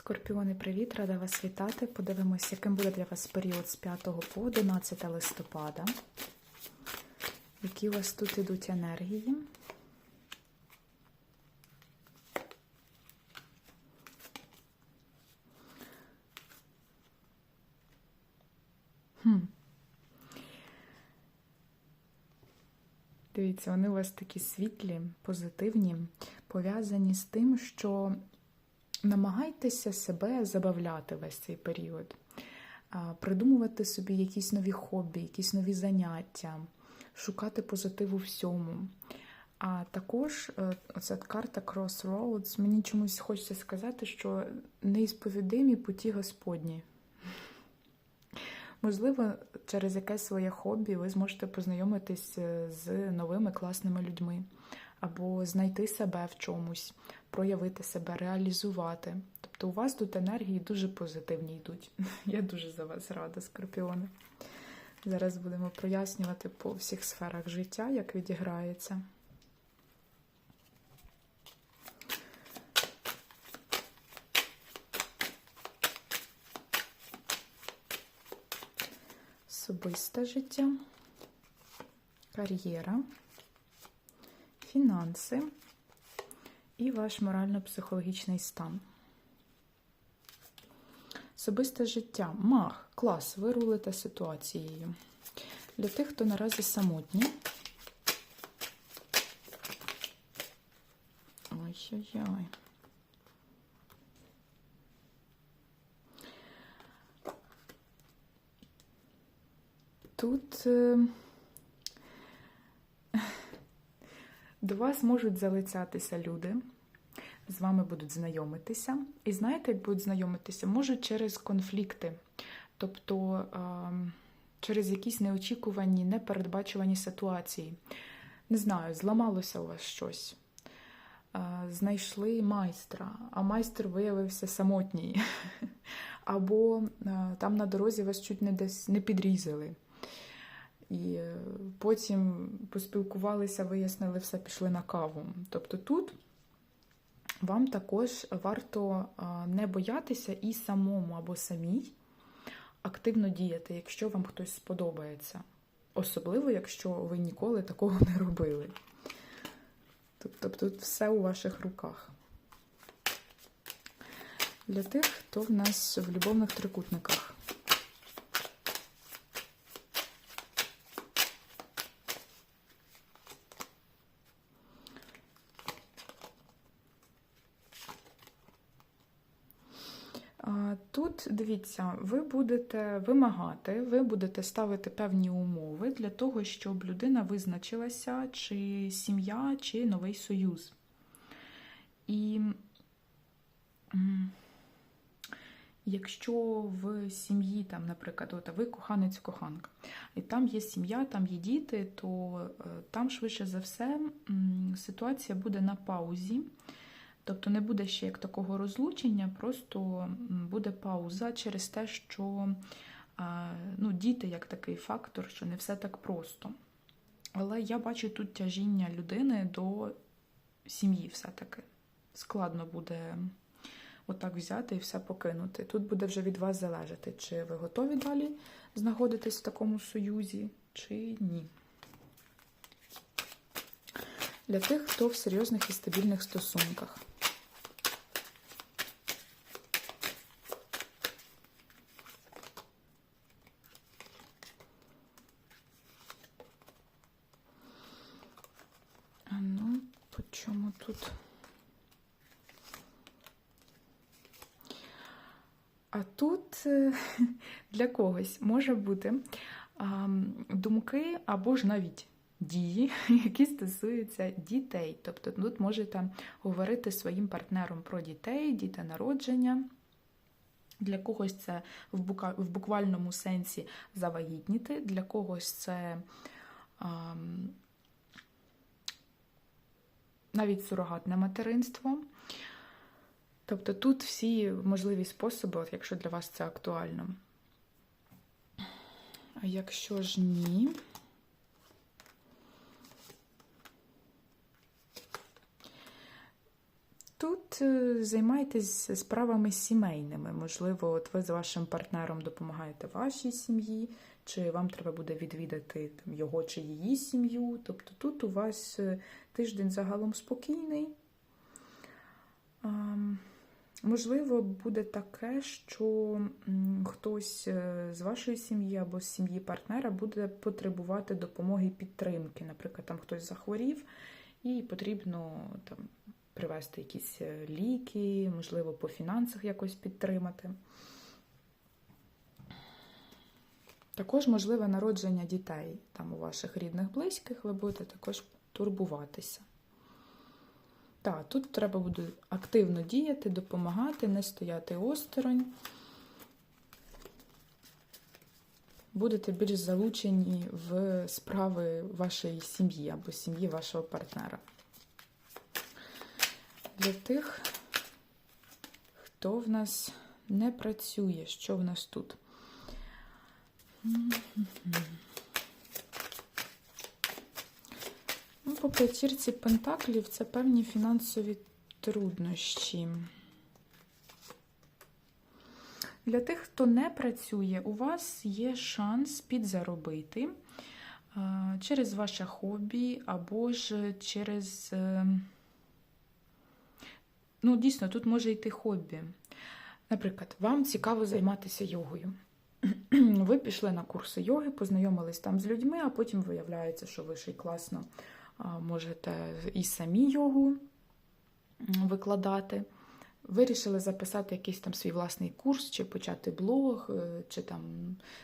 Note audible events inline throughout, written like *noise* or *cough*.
Скорпіони, привіт! Рада вас вітати. Подивимось, яким буде для вас період з 5 по 11 листопада. Які у вас тут ідуть енергії? Хм. Дивіться, вони у вас такі світлі, позитивні, пов'язані з тим, що намагайтеся себе забавляти весь цей період, придумувати собі якісь нові хобі, якісь нові заняття, шукати позитиву всьому. А також е, оця карта Crossroads, мені чомусь хочеться сказати, що неісповідимі путі Господні. Можливо, через якесь своє хобі ви зможете познайомитись е, з новими класними людьми, або знайти себе в чомусь, проявити себе, реалізувати. Тобто у вас тут енергії дуже позитивні йдуть. *laughs* Я дуже за вас рада, скорпіони. Зараз будемо прояснювати по всіх сферах життя, як відіграється. Особисте життя, кар'єра, фінанси і ваш морально-психологічний стан. Особисте життя. Мах, клас, ви рулите ситуацією. Для тих, хто наразі самотні. Ой-ой-ой. Тут до вас можуть залицятися люди, з вами будуть знайомитися. І знаєте, як будуть знайомитися? Можуть через конфлікти, тобто е, через якісь неочікувані, непередбачувані ситуації. Не знаю, зламалося у вас щось. Е, Знайшли майстра, а майстер виявився самотній. *laughs* Або е, там на дорозі вас чуть не десь не підрізали. І е, потім поспілкувалися, вияснили, все пішли на каву. Тобто тут вам також варто не боятися і самому або самій активно діяти, якщо вам хтось сподобається. Особливо, якщо ви ніколи такого не робили. Тобто тут все у ваших руках. Для тих, хто в нас в любовних трикутниках. Тут дивіться, ви будете вимагати, ви будете ставити певні умови для того, щоб людина визначилася, чи сім'я, чи новий союз. І якщо в сім'ї, там, наприклад, от ви коханець-коханка, і там є сім'я, там є діти, то там швидше за все ситуація буде на паузі. Тобто не буде ще як такого розлучення, просто буде пауза через те, що ну, діти як такий фактор, що не все так просто. Але я бачу тут тяжіння людини до сім'ї все-таки. Складно буде отак взяти і все покинути. Тут буде вже від вас залежати, чи ви готові далі знаходитись в такому союзі, чи ні. Для тих, хто в серйозних і стабільних стосунках. А ну, по чому тут? А тут е, *laughs* для когось може бути думки або ж навіть дії, *laughs* які стосуються дітей. Тобто тут можете говорити своїм партнером про дітей, дітенародження. Для когось це в буквальному сенсі завагітніти, для когось це навіть сурогатне материнство. Тобто тут всі можливі способи, якщо для вас це актуально. А якщо ж ні, тут е, займайтесь справами сімейними. Можливо, от ви з вашим партнером допомагаєте вашій сім'ї, чи вам треба буде відвідати там, його чи її сім'ю. Тобто тут у вас е, тиждень загалом спокійний. Можливо, буде таке, що хтось е, з вашої сім'ї або з сім'ї партнера буде потребувати допомоги і підтримки. Наприклад, там хтось захворів і потрібно там привезти якісь е, ліки, можливо, по фінансах якось підтримати. Також можливе народження дітей там у ваших рідних близьких, ви будете також турбуватися. Так, тут треба буде активно діяти, допомагати, не стояти осторонь. Будете більш залучені в справи вашої сім'ї або сім'ї вашого партнера. Для тих, хто в нас не працює, що в нас тут? Ну, по п'ятірці пентаклів це певні фінансові труднощі. Для тих, хто не працює, у вас є шанс підзаробити через ваше хобі або ж через. е, Ну, дійсно, тут може йти хобі. Наприклад, вам цікаво займатися йогою. *clears throat* Ви пішли на курси йоги, познайомились там з людьми, а потім виявляється, що ви ще й класно можете і самі йогу викладати. Вирішили записати якийсь там свій власний курс, чи почати блог, е, чи там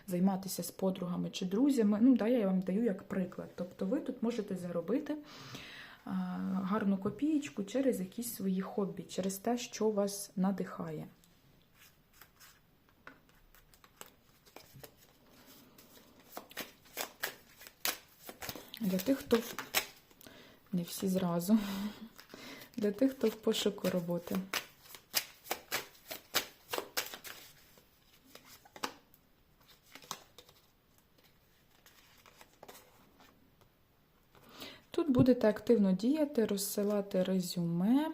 займатися з подругами чи друзями. Ну, да, я вам даю як приклад. Тобто ви тут можете заробити гарну копієчку через якісь свої хобі, через те, що вас надихає. Для тих, хто не всі зразу. Для тих, хто в пошуку роботи. Тут будете активно діяти, розсилати резюме.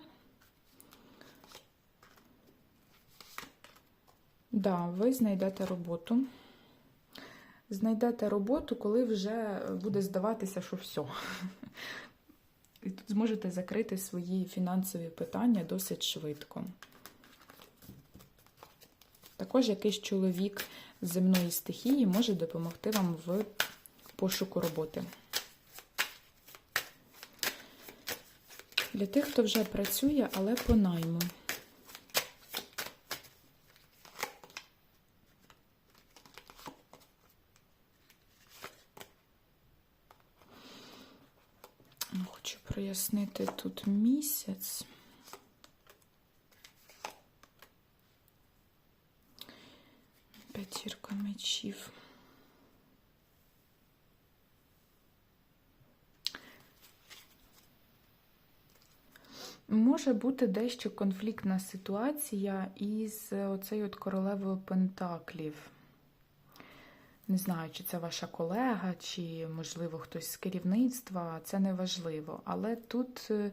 Да, ви знайдете роботу. Знайдете роботу, коли вже буде здаватися, що все. І тут зможете закрити свої фінансові питання досить швидко. Також якийсь чоловік з земної стихії може допомогти вам в пошуку роботи. Для тих, хто вже працює, але по найму. Ну, Хочу прояснити тут місяць. П'ятірка мечів. Може бути дещо конфліктна ситуація із оцею от королевою Пентаклів. Не знаю, чи це ваша колега, чи, можливо, хтось з керівництва, це не важливо. Але тут е,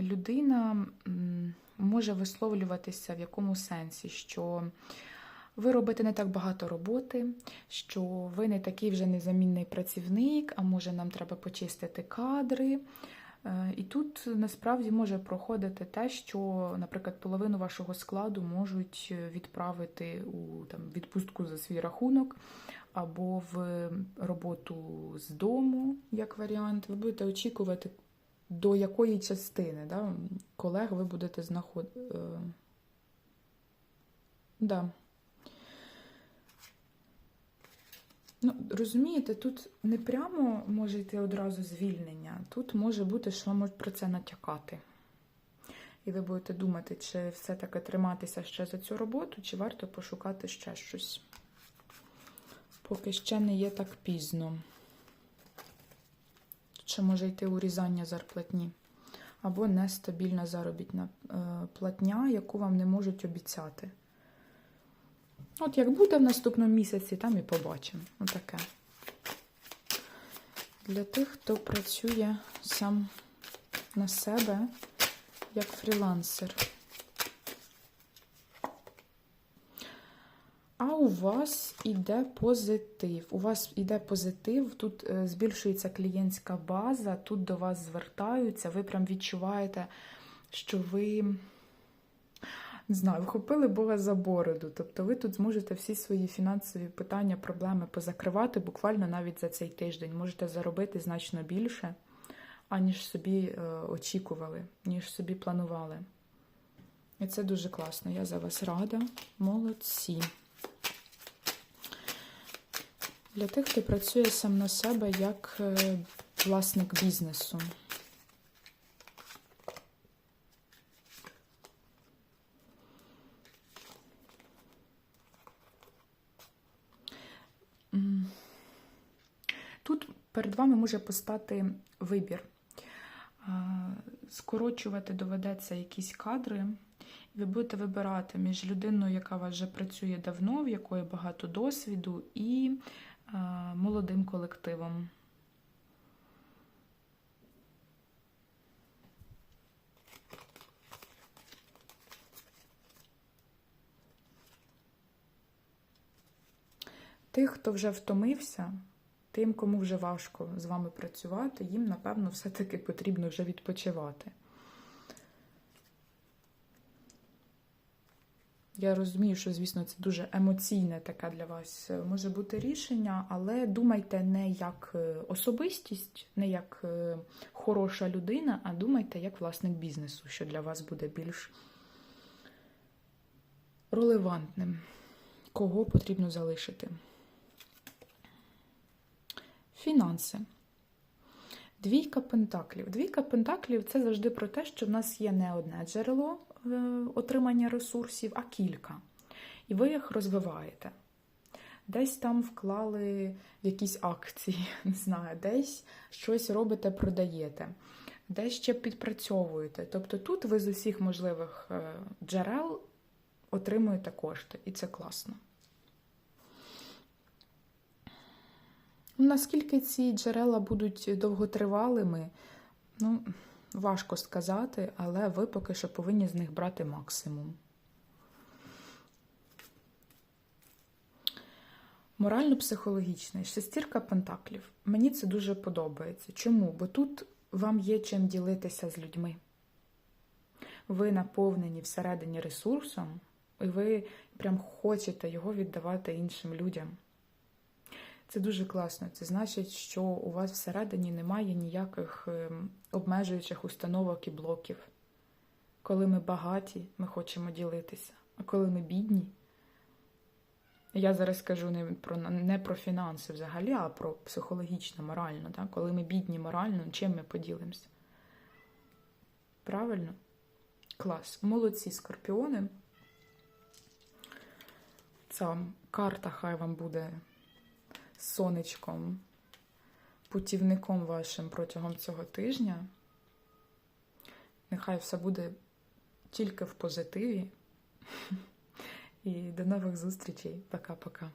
людина може висловлюватися в якому сенсі, що ви робите не так багато роботи, що ви не такий вже незамінний працівник, а може нам треба почистити кадри. Е, І тут насправді може проходити те, що, наприклад, половину вашого складу можуть відправити у там, відпустку за свій рахунок або в роботу з дому, як варіант. Ви будете очікувати, до якої частини да, колег ви будете знаходити. Да. Ну, розумієте, тут не прямо може йти одразу звільнення. Тут може бути, що вам можуть про це натякати. І ви будете думати, чи все-таки триматися ще за цю роботу, чи варто пошукати ще щось. Поки ще не є так пізно. Ще може йти урізання зарплатні. Або нестабільна заробітна е, платня, яку вам не можуть обіцяти. От як буде в наступному місяці, там і побачимо. Отаке. Для тих, хто працює сам на себе, як фрілансер. А у вас іде позитив. У вас іде позитив, тут е, збільшується клієнтська база, тут до вас звертаються, ви прям відчуваєте, що ви не знаю, вхопили Бога за бороду. Тобто ви тут зможете всі свої фінансові питання, проблеми позакривати буквально навіть за цей тиждень. Можете заробити значно більше, аніж собі е, очікували, ніж собі планували. І це дуже класно. Я за вас рада. Молодці. Для тих, хто працює сам на себе як е, власник бізнесу. Вами може постати вибір. Скорочувати доведеться якісь кадри, ви будете вибирати між людиною, яка у вас вже працює давно, в якої багато досвіду, і молодим колективом. Тих, хто вже втомився, тим, кому вже важко з вами працювати, їм, напевно, все-таки потрібно вже відпочивати. Я розумію, що, звісно, це дуже емоційне таке для вас е, може бути рішення, але думайте не як е, особистість, не як е, хороша людина, а думайте як власник бізнесу, що для вас буде більш релевантним, кого потрібно залишити. Фінанси. Двійка пентаклів. Двійка пентаклів це завжди про те, що в нас є не одне джерело е, отримання ресурсів, а кілька. І ви їх розвиваєте. Десь там вклали в якісь акції, *laughs* не знаю, десь щось робите, продаєте, десь ще підпрацьовуєте. Тобто тут ви з усіх можливих е, джерел отримуєте кошти, і це класно. Наскільки ці джерела будуть довготривалими, ну, важко сказати, але ви поки що повинні з них брати максимум. Морально-психологічний шестірка пентаклів. Мені це дуже подобається. Чому? Бо тут вам є чим ділитися з людьми. Ви наповнені всередині ресурсом, і ви прям хочете його віддавати іншим людям. Це дуже класно. Це значить, що у вас всередині немає ніяких ем, обмежуючих установок і блоків. Коли ми багаті, ми хочемо ділитися. А коли ми бідні, я зараз кажу не про не про фінанси взагалі, а про психологічно, морально. Так? Коли ми бідні морально, чим ми поділимося? Правильно? Клас. Молодці скорпіони. Ця карта хай вам буде сонечком, путівником вашим протягом цього тижня. Нехай все буде тільки в позитиві. *laughs* І до нових зустрічей. Пока-пока.